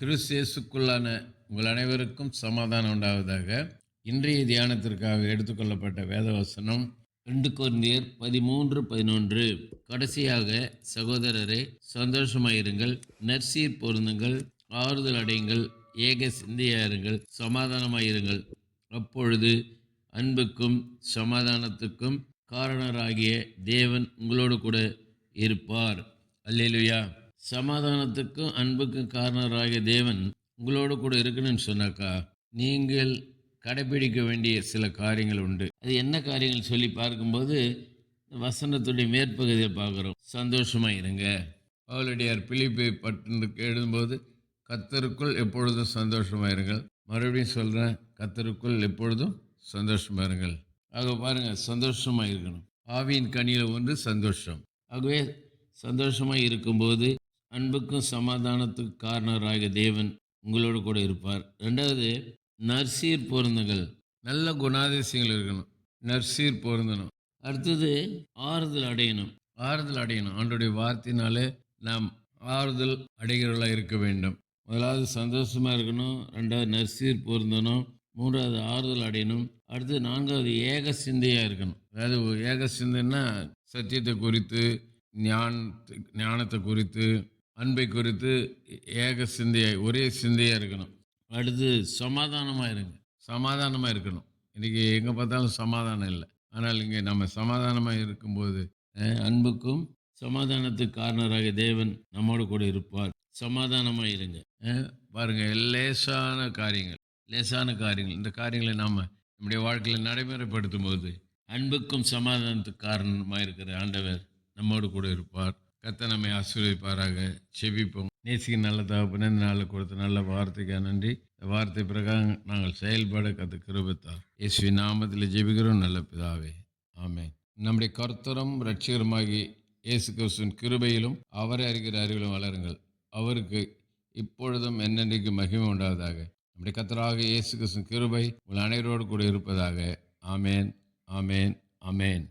கிறிஸ்தேசுக்குள்ளான உங்கள் அனைவருக்கும் சமாதானம் உண்டாவதாக. இன்றைய தியானத்திற்காக எடுத்துக்கொள்ளப்பட்ட வேதவசனம் ரெண்டு குழந்தையர் பதிமூன்று பதினொன்று. கடைசியாக சகோதரரே சந்தோஷமாயிருங்கள். நற்சீர் பொருந்துங்கள். ஆறுதல் அடையுங்கள். ஏக சிந்தையாருங்கள். சமாதானமாயிருங்கள். அப்பொழுது அன்புக்கும் சமாதானத்துக்கும் காரணராகிய தேவன் உங்களோடு கூட இருப்பார். அல்லேலுயா. சமாதானத்துக்கும் அன்புக்கும் காரணராகிய தேவன் உங்களோடு கூட இருக்கணும்னு சொன்னாக்கா நீங்கள் கடைபிடிக்க வேண்டிய சில காரியங்கள் உண்டு. அது என்ன காரியங்கள் சொல்லி பார்க்கும்போது வசனத்துடைய மேற்பகுதியை பார்க்குறோம். சந்தோஷமாக இருங்க. பவுலடியார் பிலிப்பை பட்டனுக்கு எழுதும்போது கத்தருக்குள் எப்பொழுதும் சந்தோஷமா இருங்கள். மறுபடியும் சொல்கிறேன் கத்தருக்குள் எப்பொழுதும் சந்தோஷமா இருங்கள். ஆக பாருங்கள் சந்தோஷமாக இருக்கணும். ஆவியின் கனியில் ஒன்று சந்தோஷம். ஆகவே சந்தோஷமாக இருக்கும்போது அன்புக்கும் சமாதானத்துக்கும் காரணராக தேவன் உங்களோடு கூட இருப்பார். ரெண்டாவது நர்சீர் பொருந்துங்கள். நல்ல குணாதிசயங்கள் இருக்கணும். நர்சீர் பொருந்தணும். அடுத்தது ஆறுதல் அடையணும். ஆறுதல் அடையணும். ஆண்டுடைய வார்த்தையினாலே நாம் ஆறுதல் அடைகிறவர்களாக இருக்க வேண்டும். முதலாவது சந்தோஷமாக இருக்கணும். ரெண்டாவது நர்சீர் பொருந்தணும். மூன்றாவது ஆறுதல் அடையணும். அடுத்து நான்காவது ஏக சிந்தையாக இருக்கணும். அதாவது ஏக சிந்தைன்னா சத்தியத்தை குறித்து ஞான ஞானத்தை குறித்து அன்பை குறித்து ஏக சிந்தையாக ஒரே சிந்தையாக இருக்கணும். அடுத்து சமாதானமாக இருங்க. சமாதானமாக இருக்கணும். இன்றைக்கி எங்கே பார்த்தாலும் சமாதானம் இல்லை. ஆனால் இங்கே நம்ம சமாதானமாக இருக்கும்போது அன்புக்கும் சமாதானத்துக்கு காரணராக தேவன் நம்மோடு கூட இருப்பார். சமாதானமாக இருங்க. பாருங்கள் லேசான காரியங்கள் லேசான காரியங்கள். இந்த காரியங்களை நாம் நம்முடைய வாழ்க்கையில் நடைமுறைப்படுத்தும் போது அன்புக்கும் சமாதானத்துக்கு காரணமாக இருக்கிற ஆண்டவர் நம்மோடு கூட இருப்பார். கத்த நம்மை ஆசீர்வதிப்பாராக. செபிப்போம். நேசிக்கு நல்ல தகப்பனே இந்த நாளில் கொடுத்த நல்ல வார்த்தைக்காக நன்றி. இந்த வார்த்தை பிரகாரம் நாங்கள் செயல்பட கத்து கிருபத்தார் இயேசுவி நாமத்தில் ஜெபிக்கிறோம் நல்ல பிதாவே. ஆமே நம்முடைய கர்த்தரும் ரட்சிகருமாகி இயேசு கிறிஸ்துவின் கிருபையிலும் அவரை அறிகிற அறிவிலும் வளருங்கள். அவருக்கு இப்பொழுதும் என்னென்றைக்கு மகிமை உண்டாவதாக. நம்முடைய கர்த்தராக இயேசு கிறிஸ்துவின் கிருபை உங்கள் அனைவரோடு கூட இருப்பதாக. ஆமேன். ஆமேன். ஆமேன்.